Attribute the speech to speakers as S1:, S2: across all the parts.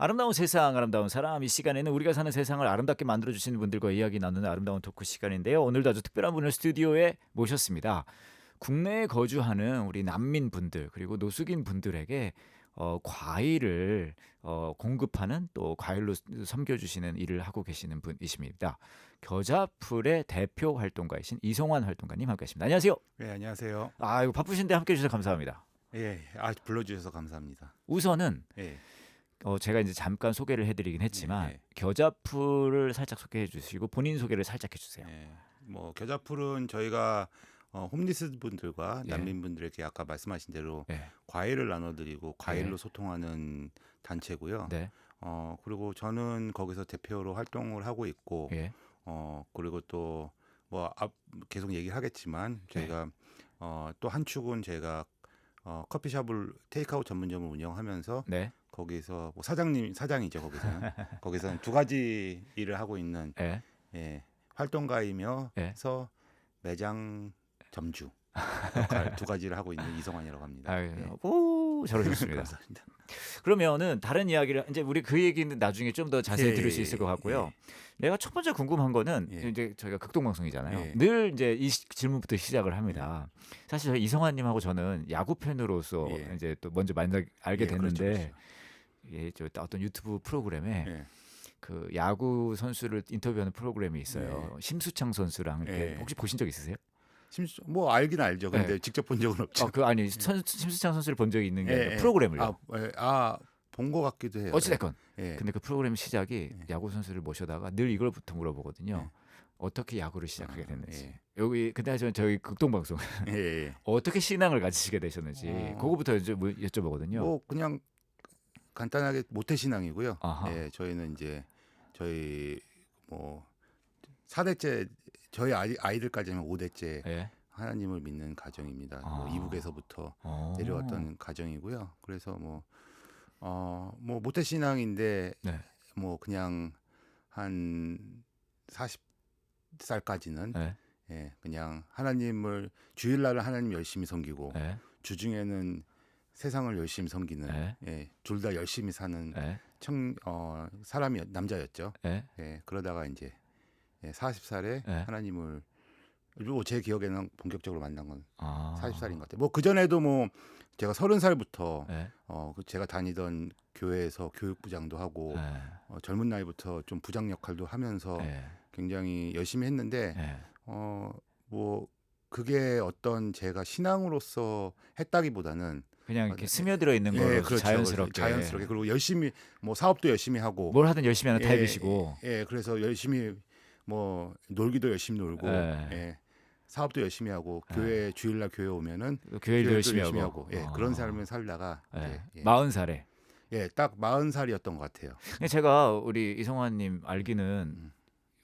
S1: 아름다운 세상, 아름다운 사람. 이 시간에는 우리가 사는 세상을 아름답게 만들어 주시는 분들과 이야기 나누는 아름다운 토크 시간인데요. 오늘도 아주 특별한 분을 스튜디오에 모셨습니다. 국내에 거주하는 우리 난민 분들 그리고 노숙인 분들에게 어, 과일을 어, 공급하는 또 과일로 섬겨주시는 일을 하고 계시는 분이십니다. 겨자풀의 대표 활동가이신 이성환 활동가님 함께하십니다. 안녕하세요.
S2: 네, 안녕하세요.
S1: 아 이거 바쁘신데 함께해 주셔서 감사합니다.
S2: 예, 아 불러주셔서 감사합니다.
S1: 우선은
S2: 예,
S1: 어, 제가 이제 잠깐 소개를 해드리긴 했지만
S2: 네.
S1: 겨자풀을 살짝 소개해 주시고 본인 소개를 살짝 해주세요.
S2: 예. 뭐 겨자풀은 저희가 어, 홈리스 분들과
S1: 예.
S2: 난민 분들에게 아까 말씀하신 대로
S1: 네,
S2: 과일을 나눠드리고 과일로
S1: 네.
S2: 소통하는 단체고요.
S1: 네,
S2: 어 그리고 저는 거기서 대표로 활동을 하고 있고,
S1: 예,
S2: 어 그리고 또 뭐 앞 계속 얘기하겠지만
S1: 네.
S2: 저희가 어 또 한 축은 제가 어 커피숍을 테이크아웃 전문점을 운영하면서
S1: 네,
S2: 거기서 뭐 사장님 사장이죠 거기서는 거기서는 두 가지 일을 하고 있는
S1: 예.
S2: 예, 활동가이며
S1: 예.
S2: 서 매장 점주 역할 두 가지를 하고 있는 이성환이라고 합니다.
S1: 아유,
S2: 예.
S1: 오, 잘하셨습니다.
S2: 감사합니다.
S1: 그러면은 다른 이야기를 이제 우리 그 얘기는 나중에 좀 더 자세히
S2: 예,
S1: 들을 수
S2: 예,
S1: 있을 것
S2: 예,
S1: 같고요. 내가 첫 번째 궁금한 거는
S2: 예.
S1: 이제 저희가 극동 방송이잖아요.
S2: 예.
S1: 늘 이제 이 시- 질문부터 시작을 합니다. 사실 저희 이성환님하고 저는 야구 팬으로서
S2: 예.
S1: 이제 또 먼저 만나 알게
S2: 예, 그렇죠,
S1: 됐는데 예, 저 어떤 유튜브 프로그램에
S2: 예.
S1: 그 야구 선수를 인터뷰하는 프로그램이 있어요. 심수창 선수랑 이렇게
S2: 예.
S1: 혹시 보신 적 있으세요?
S2: 심수 뭐 알긴 알죠. 근데
S1: 예.
S2: 직접 본 적은 없죠.
S1: 어, 그 아니 선, 심수창 선수를 본 적이 있는 게
S2: 예, 예.
S1: 프로그램을요.
S2: 아, 예, 아, 본 것 같기도 해요.
S1: 어찌됐건
S2: 예.
S1: 근데 그 프로그램 시작이
S2: 예.
S1: 야구 선수를 모셔다가 늘 이걸 부터 물어보거든요.
S2: 예.
S1: 어떻게 야구를 시작하게
S2: 아,
S1: 됐는지.
S2: 예.
S1: 여기 근데 저 저희 극동 방송
S2: 예, 예.
S1: 어떻게 신앙을 가지시게 되셨는지
S2: 어.
S1: 그거부터 여쭤, 여쭤 보거든요.
S2: 뭐 그냥 간단하게 모태 신앙이고요.
S1: 아하.
S2: 예, 저희는 이제 저희 뭐 사대째 저희 아이, 아이들까지는 5대째
S1: 예.
S2: 하나님을 믿는 가정입니다. 뭐
S1: 아.
S2: 이북에서부터
S1: 어.
S2: 내려왔던 가정이고요. 그래서 뭐 어, 뭐 모태 신앙인데
S1: 네.
S2: 뭐 그냥 한 40살까지는
S1: 예.
S2: 예, 그냥 하나님을 주일날은 하나님 열심히 섬기고
S1: 예.
S2: 주중에는 세상을 열심히 섬기는
S1: 네.
S2: 예, 둘 다 열심히 사는
S1: 예.
S2: 청 어, 사람이 남자였죠.
S1: 예.
S2: 예, 그러다가 이제 예, 40살에
S1: 네.
S2: 하나님을 그리고 제 기억에는 본격적으로 만난 건
S1: 아.
S2: 40살인 것 같아요. 뭐 그 전에도 뭐 제가 30살부터
S1: 예.
S2: 어, 그 제가 다니던 교회에서 교육부장도 하고
S1: 예.
S2: 어, 젊은 나이부터 좀 부장 역할도 하면서
S1: 예.
S2: 굉장히 열심히 했는데
S1: 예.
S2: 어, 뭐 그게 어떤 제가 신앙으로서 했다기보다는
S1: 그냥 이렇게
S2: 네.
S1: 스며들어 있는
S2: 예,
S1: 걸로
S2: 그렇죠.
S1: 자연스럽게
S2: 자연스럽게 그리고 열심히 뭐 사업도 열심히 하고
S1: 뭘 하든 열심히 하는
S2: 예,
S1: 타입이시고
S2: 예, 그래서 열심히 뭐 놀기도 열심히 놀고
S1: 예.
S2: 예. 사업도 열심히 하고
S1: 예.
S2: 교회 주일날 교회 오면은
S1: 또 교회도
S2: 교회도
S1: 열심히, 하고,
S2: 예,
S1: 아.
S2: 그런 삶을 살다가
S1: 예.
S2: 이제 예,
S1: 마흔 살에
S2: 예, 딱 마흔 살이었던 것 같아요.
S1: 근데 제가 우리 이성환님 알기는
S2: 음.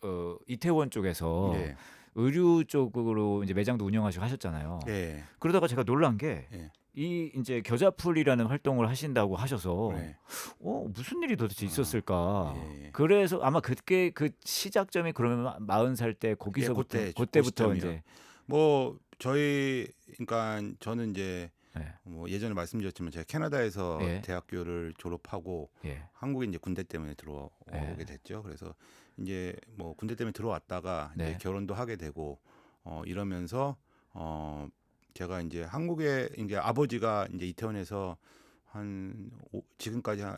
S1: 어, 이태원 쪽에서
S2: 예,
S1: 의류 쪽으로 이제 매장도 운영하시고 하셨잖아요.
S2: 예,
S1: 그러다가 제가 놀란 게
S2: 예.
S1: 이 이제 겨자풀이라는 활동을 하신다고 하셔서
S2: 네.
S1: 어 무슨 일이 도대체
S2: 아,
S1: 있었을까?
S2: 예, 예.
S1: 그래서 아마 그때 그 시작점이 그러면 마흔 살 때 거기서부터
S2: 그때,
S1: 그때부터
S2: 그
S1: 이제
S2: 뭐 저희 그러니까 저는 이제
S1: 예,
S2: 뭐 예전에 말씀드렸지만 제가 캐나다에서
S1: 예.
S2: 대학교를 졸업하고
S1: 예,
S2: 한국에 이제 군대 때문에 들어오게
S1: 예.
S2: 됐죠. 그래서 이제 뭐 군대 때문에 들어왔다가
S1: 네.
S2: 이제 결혼도 하게 되고 어 이러면서 어 제가 이제 한국에 이제 아버지가 이제 이태원에서 한 오, 지금까지 한,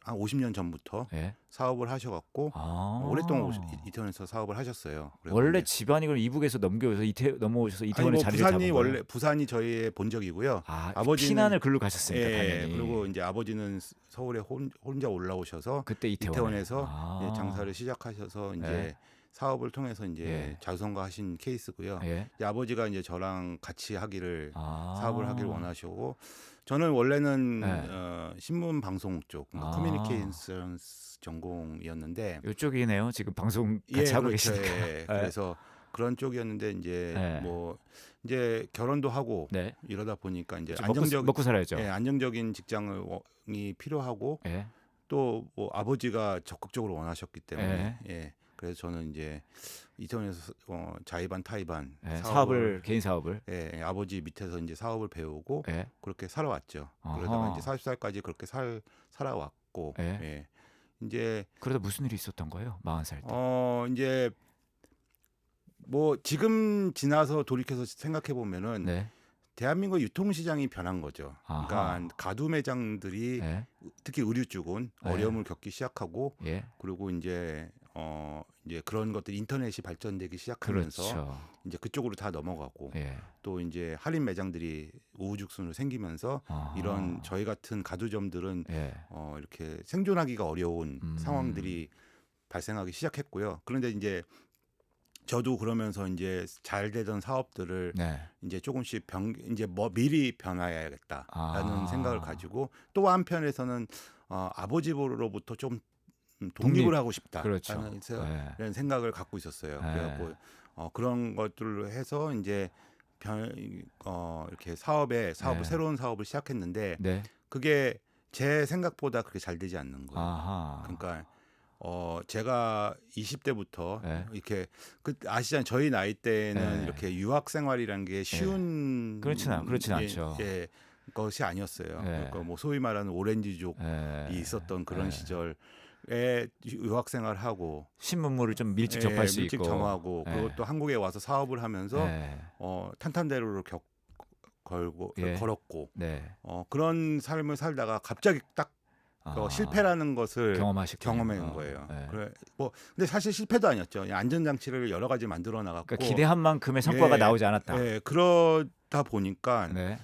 S2: 한 50년 전부터
S1: 예.
S2: 사업을 하셔갖고
S1: 아
S2: 오랫동안 오시- 이- 이태원에서 사업을 하셨어요.
S1: 원래 집안이 그럼 이북에서 넘겨서 이태 넘어오셔서 이태원에
S2: 뭐 부산이
S1: 잡은
S2: 원래
S1: 거예요?
S2: 부산이 저희의 본적이고요.
S1: 아,
S2: 아버지는-
S1: 피난을 글로 가셨으니까
S2: 예,
S1: 당연히.
S2: 그리고 이제 아버지는 서울에 혼, 혼자 올라오셔서
S1: 그때 이태원에.
S2: 이태원에서
S1: 아.
S2: 장사를 시작하셔서 이제
S1: 예.
S2: 사업을 통해서 이제
S1: 예.
S2: 자수성가하신 케이스고요.
S1: 예.
S2: 이제 아버지가 이제 저랑 같이 하기를
S1: 아.
S2: 사업을 하기를 원하시고 저는 원래는
S1: 네.
S2: 어, 신문 방송 쪽
S1: 아.
S2: 커뮤니케이션 전공이었는데
S1: 이쪽이네요. 지금 방송 같이
S2: 예,
S1: 하고
S2: 그렇죠.
S1: 계시니까.
S2: 예, 그래서 그런 쪽이었는데 이제
S1: 네.
S2: 뭐 이제 결혼도 하고
S1: 네.
S2: 이러다 보니까 이제 안정적
S1: 먹고 살아야죠.
S2: 예, 안정적인 직장이 필요하고
S1: 예.
S2: 또뭐 아버지가 적극적으로 원하셨기 때문에
S1: 예.
S2: 예. 그래서 저는 이제 이태원에서 어, 자의반 타의반
S1: 예. 사업을 개인 사업을.
S2: 예, 예, 아버지 밑에서 이제 사업을 배우고
S1: 예.
S2: 그렇게 살아왔죠.
S1: 아하.
S2: 그러다가 이제 40살까지 그렇게 살 살아왔고
S1: 예.
S2: 예. 이제
S1: 그러다 무슨 일이 있었던 거예요? 40살 때.
S2: 어 이제 뭐 지금 지나서 돌이켜서 생각해 보면은
S1: 네.
S2: 대한민국 유통 시장이 변한 거죠.
S1: 아하.
S2: 그러니까 가두 매장들이
S1: 네.
S2: 특히 의류 쪽은
S1: 네.
S2: 어려움을 겪기 시작하고
S1: 예.
S2: 그리고 이제 어 이제 그런 것들 인터넷이 발전되기 시작하면서
S1: 그렇죠.
S2: 이제 그쪽으로 다 넘어가고
S1: 예.
S2: 또 이제 할인 매장들이 우후죽순으로 생기면서
S1: 아하.
S2: 이런 저희 같은 가두점들은
S1: 예.
S2: 어 이렇게 생존하기가 어려운
S1: 음.
S2: 상황들이 발생하기 시작했고요. 그런데 이제 저도 그러면서 이제 잘 되던 사업들을
S1: 네.
S2: 이제 조금씩 변 이제 뭐 미리 변화해야겠다라는
S1: 아.
S2: 생각을 가지고 또 한편에서는 어, 아버지로부터 좀 음, 독립을
S1: 독립.
S2: 하고 싶다라는
S1: 그렇죠.
S2: 이런 생각을 갖고 있었어요.
S1: 네.
S2: 그래갖고 어, 그런 것들로 해서 이제 변, 어, 이렇게 사업에 사업을
S1: 네.
S2: 새로운 사업을 시작했는데
S1: 네.
S2: 그게 제 생각보다 그렇게 잘 되지 않는 거예요.
S1: 아하.
S2: 그러니까 어 제가 20대부터
S1: 네.
S2: 이렇게 그 아시잖아요. 저희 나이 때는
S1: 네.
S2: 이렇게 유학 생활이라는 게 쉬운
S1: 그렇진 않- 그렇진
S2: 예,
S1: 않죠.
S2: 예, 것이 아니었어요.
S1: 네.
S2: 그러니까 뭐 소위 말하는 오렌지족이
S1: 예.
S2: 있었던 그런
S1: 예.
S2: 시절 에 유학 생활하고
S1: 신문물을 좀 밀집
S2: 예,
S1: 접할 수
S2: 일찍
S1: 있고.
S2: 점하고
S1: 예.
S2: 그리고 또 한국에 와서 사업을 하면서
S1: 예.
S2: 어 탄탄대로를 겪 걸고
S1: 예.
S2: 걸었고
S1: 네.
S2: 어 그런 삶을 살다가 갑자기 딱 어,
S1: 아.
S2: 실패라는 것을 경험한 거예요.
S1: 네.
S2: 그래 뭐 근데 사실 실패도 아니었죠. 그냥 안전 장치를 여러 가지 만들어 나갔고
S1: 그러니까 기대한 만큼의 성과가
S2: 예,
S1: 나오지 않았다.
S2: 예, 그러다 보니까
S1: 네.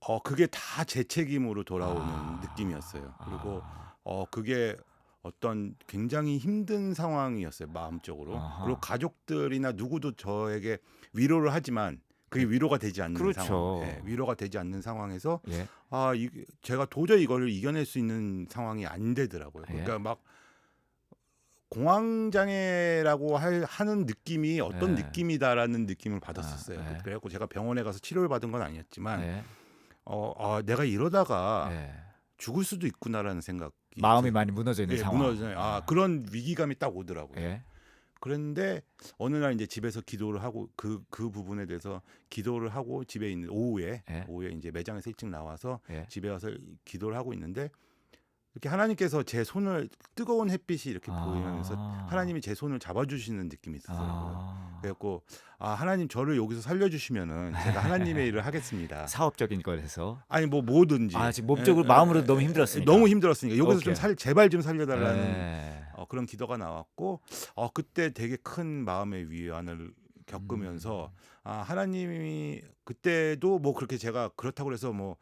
S2: 어 그게 다 제 책임으로 돌아오는
S1: 아.
S2: 느낌이었어요. 그리고
S1: 아.
S2: 어 그게 어떤 굉장히 힘든 상황이었어요 마음적으로.
S1: 아하.
S2: 그리고 가족들이나 누구도 저에게 위로를 하지만 그게 위로가 되지 않는
S1: 그렇죠.
S2: 상황, 예, 위로가 되지 않는 상황에서
S1: 예.
S2: 아, 이, 제가 도저히 이거를 이겨낼 수 있는 상황이 안 되더라고요.
S1: 예.
S2: 그러니까 막 공황장애라고 할, 하는 느낌이 어떤
S1: 예.
S2: 느낌이다라는 느낌을 받았었어요.
S1: 아, 예.
S2: 그래갖고 제가 병원에 가서 치료를 받은 건 아니었지만
S1: 예.
S2: 어, 아, 내가 이러다가
S1: 예.
S2: 죽을 수도 있구나라는 생각이
S1: 마음이. 많이 무너져 있는
S2: 예,
S1: 상황.
S2: 무너져요. 아, 그런 위기감이 딱 오더라고요.
S1: 예.
S2: 그런데 어느 날 이제 집에서 기도를 하고 그 그 부분에 대해서 기도를 하고 집에 있는 오후에
S1: 예.
S2: 오후에 이제 매장에서 일찍 나와서
S1: 예.
S2: 집에 와서 기도를 하고 있는데 이렇게 하나님께서 제 손을 뜨거운 햇빛이 이렇게 보이면서
S1: 아.
S2: 하나님이 제 손을 잡아주시는 느낌이 있었더라고요.
S1: 아.
S2: 그래갖고 아 하나님 저를 여기서 살려주시면은 제가 하나님의 일을 하겠습니다.
S1: 사업적인 것에서
S2: 아니 뭐 뭐든지
S1: 아, 지금 몸적으로
S2: 예,
S1: 마음으로
S2: 예,
S1: 너무
S2: 예,
S1: 힘들었으니까.
S2: 너무 힘들었으니까 여기서 좀
S1: 오케이.
S2: 살 제발 좀 살려달라는
S1: 예.
S2: 어, 그런 기도가 나왔고 어 그때 되게 큰 마음의 위안을 겪으면서
S1: 음.
S2: 아 하나님이 그때도 뭐 그렇게 제가 그렇다고 해서 뭐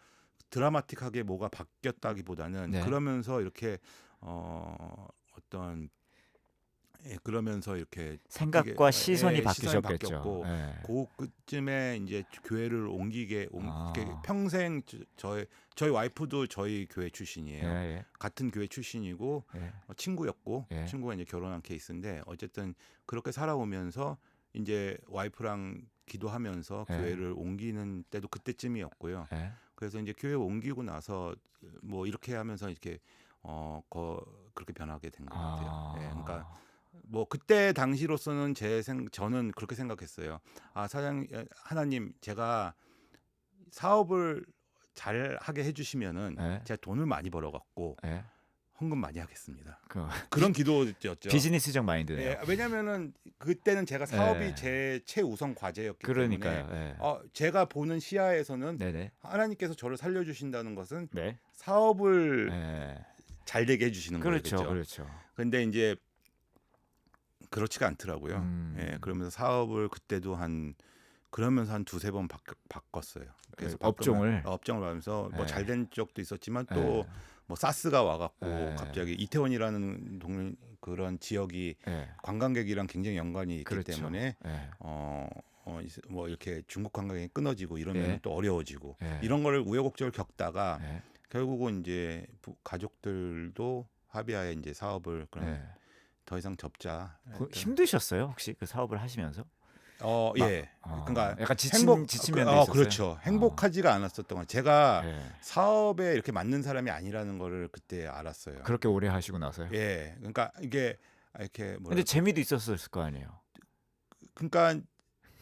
S2: 드라마틱하게 뭐가 바뀌었다기보다는
S1: 네.
S2: 그러면서 이렇게 어 어떤 예, 그러면서 이렇게
S1: 생각과 시선이
S2: 예,
S1: 바뀌셨겠죠.
S2: 바뀌었고
S1: 예.
S2: 그 그쯤에 이제 교회를 옮기게 옮,
S1: 아.
S2: 평생 저- 저희 저희 와이프도 저희 교회 출신이에요.
S1: 예, 예,
S2: 같은 교회 출신이고
S1: 예.
S2: 어, 친구였고
S1: 예.
S2: 친구가 이제 결혼한 케이스인데 어쨌든 그렇게 살아오면서 이제 와이프랑 기도하면서
S1: 예.
S2: 교회를 옮기는 때도 그때쯤이었고요.
S1: 예.
S2: 그래서 이제 교회 옮기고 나서 뭐 이렇게 하면서 이렇게 어 거, 그렇게 변하게 된 것 같아요.
S1: 아.
S2: 예, 그러니까 뭐 그때 당시로서는 제 생 저는 그렇게 생각했어요. 아 사장 에, 하나님 제가 사업을 잘 하게 해주시면은
S1: 예.
S2: 제가 돈을 많이 벌어갖고
S1: 예.
S2: 헌금 많이 하겠습니다.
S1: 그
S2: 그런 기도였죠.
S1: 비즈니스적 마인드네요.
S2: 예, 왜냐면은 그때는 제가 사업이
S1: 예.
S2: 제 최우선 과제였기
S1: 그러니까요.
S2: 때문에
S1: 예.
S2: 어, 제가 보는 시야에서는
S1: 네네.
S2: 하나님께서 저를 살려주신다는 것은
S1: 네.
S2: 사업을
S1: 예.
S2: 잘 되게 해주시는
S1: 그렇죠,
S2: 거겠죠.
S1: 그렇죠.
S2: 근데 이제 그렇지가 않더라고요.
S1: 음.
S2: 예, 그러면서 사업을 그때도 한 그러면서 한 두세 번 바꿨어요. 그래서
S1: 예, 업종을?
S2: 바꾸면- 어, 업종을 바꾸면서 뭐
S1: 예.
S2: 잘된 적도 있었지만
S1: 예.
S2: 또 뭐 사스가 와갖고
S1: 예.
S2: 갑자기 이태원이라는 동 그런 지역이
S1: 예.
S2: 관광객이랑 굉장히 연관이 있기
S1: 그렇죠.
S2: 때문에
S1: 예.
S2: 어, 어, 이- 뭐 이렇게 중국 관광이 끊어지고 이러면
S1: 예.
S2: 또 어려워지고
S1: 예.
S2: 이런 거를 우여곡절을 겪다가
S1: 예.
S2: 결국은 이제 부- 가족들도 합의하에 이제 사업을 그럼
S1: 예.
S2: 더 이상 접자.
S1: 그 힘드셨어요 혹시 그 사업을 하시면서?
S2: 어,
S1: 막-
S2: 예.
S1: 어,
S2: 그러니까
S1: 약간 지친
S2: 행복
S1: 지친
S2: 그- 어,
S1: 있었어요.
S2: 그렇죠. 행복하지가 않았었던 거. 제가
S1: 예.
S2: 사업에 이렇게 맞는 사람이 아니라는 거를 그때 알았어요.
S1: 그렇게 오래 하시고 나서요.
S2: 예. 그러니까 이게 이렇게 뭐라
S1: 근데 재미도 있었을 거 아니에요.
S2: 그러니까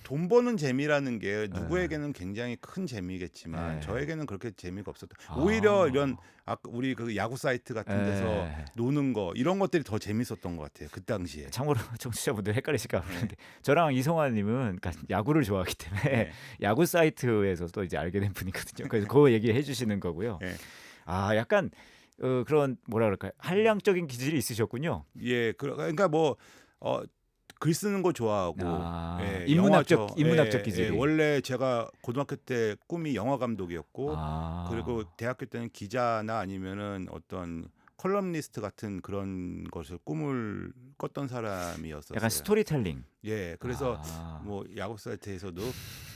S2: 돈 버는 재미라는 게 누구에게는 굉장히 큰 재미겠지만
S1: 네.
S2: 저에게는 그렇게 재미가 없었다.
S1: 아.
S2: 오히려 이런 아까 우리 그 야구 사이트 같은 데서
S1: 네.
S2: 노는 거 이런 것들이 더 재밌었던 것 같아요. 그 당시에.
S1: 참고로 청취자분들 헷갈리실까
S2: 네.
S1: 모르는데 저랑 이성환님은 그러니까 야구를 좋아하기 때문에
S2: 네.
S1: 야구 사이트에서 또 이제 알게 된 분이거든요. 그래서 그 얘기해 주시는 거고요.
S2: 네.
S1: 아 약간 어, 그런 뭐라 그럴까요? 한량적인 기질이 있으셨군요.
S2: 예, 그- 그러니까 뭐 어, 글 쓰는 거 좋아하고
S1: 아,
S2: 예,
S1: 인문학적
S2: 영화 저-
S1: 인문학적
S2: 예,
S1: 기질이.
S2: 예, 원래 제가 고등학교 때 꿈이 영화 감독이었고
S1: 아.
S2: 그리고 대학교 때는 기자나 아니면은 어떤 컬럼니스트 같은 그런 것을 꿈을 꿨던 사람이었었어요.
S1: 약간 스토리텔링.
S2: 예, 그래서
S1: 아.
S2: 뭐 야구 사이트에서도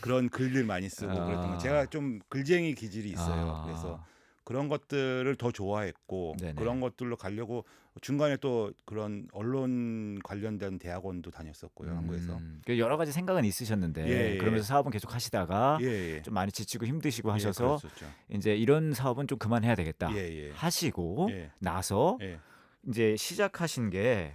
S2: 그런 글들 많이 쓰고
S1: 아.
S2: 그랬던 거. 제가 좀 글쟁이 기질이 있어요.
S1: 아.
S2: 그래서 그런 것들을 더 좋아했고
S1: 네네.
S2: 그런 것들로 가려고 중간에 또 그런 언론 관련된 대학원도 다녔었고요 한국에서.
S1: 음, 그 여러 가지 생각은 있으셨는데
S2: 예, 예.
S1: 그러면서 사업은 계속 하시다가
S2: 예, 예.
S1: 좀 많이 지치고 힘드시고
S2: 예,
S1: 하셔서. 이제 이런 사업은 좀 그만해야 되겠다
S2: 예, 예.
S1: 하시고
S2: 예,
S1: 나서
S2: 예,
S1: 이제 시작하신 게이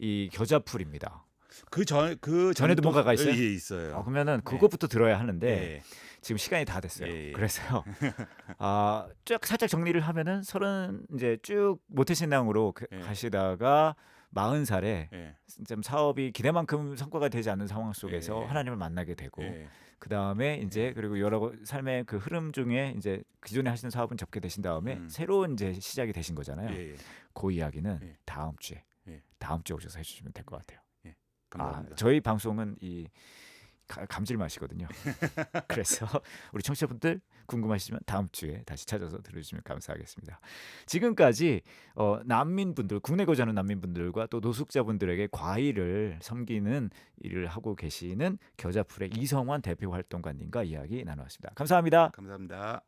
S2: 예.
S1: 겨자풀입니다.
S2: 그 전 그
S1: 전에도 뭔가가 있어요?
S2: 예, 있어요.
S1: 어, 그러면은 그것부터 들어야 하는데
S2: 예.
S1: 지금 시간이 다 됐어요.
S2: 예, 예.
S1: 그래서요. 아, 쭉 살짝 정리를 하면은 서른 이제 쭉 모태 신앙으로 그-
S2: 예.
S1: 가시다가 마흔 살에
S2: 예.
S1: 좀 사업이 기대만큼 성과가 되지 않는 상황 속에서
S2: 예.
S1: 하나님을 만나게 되고
S2: 예.
S1: 그 다음에 이제 그리고 여러 삶의 그 흐름 중에 이제 기존에 하시는 사업은 접게 되신 다음에
S2: 음.
S1: 새로운 이제 시작이 되신 거잖아요.
S2: 예, 예.
S1: 그 이야기는
S2: 예.
S1: 다음 주에
S2: 예.
S1: 다음 주에 오셔서 해주시면 될 것 같아요. 아,
S2: 감사합니다.
S1: 저희 방송은 이 가- 감질 맛이거든요. 그래서 우리 청취자분들 궁금하시면 다음 주에 다시 찾아서 들어주시면 감사하겠습니다. 지금까지 어, 난민분들, 국내 거주하는 난민분들과 또 노숙자분들에게 과일을 섬기는 일을 하고 계시는 겨자풀의 이성환 대표 활동가님과 이야기 나누었습니다. 감사합니다.
S2: 감사합니다.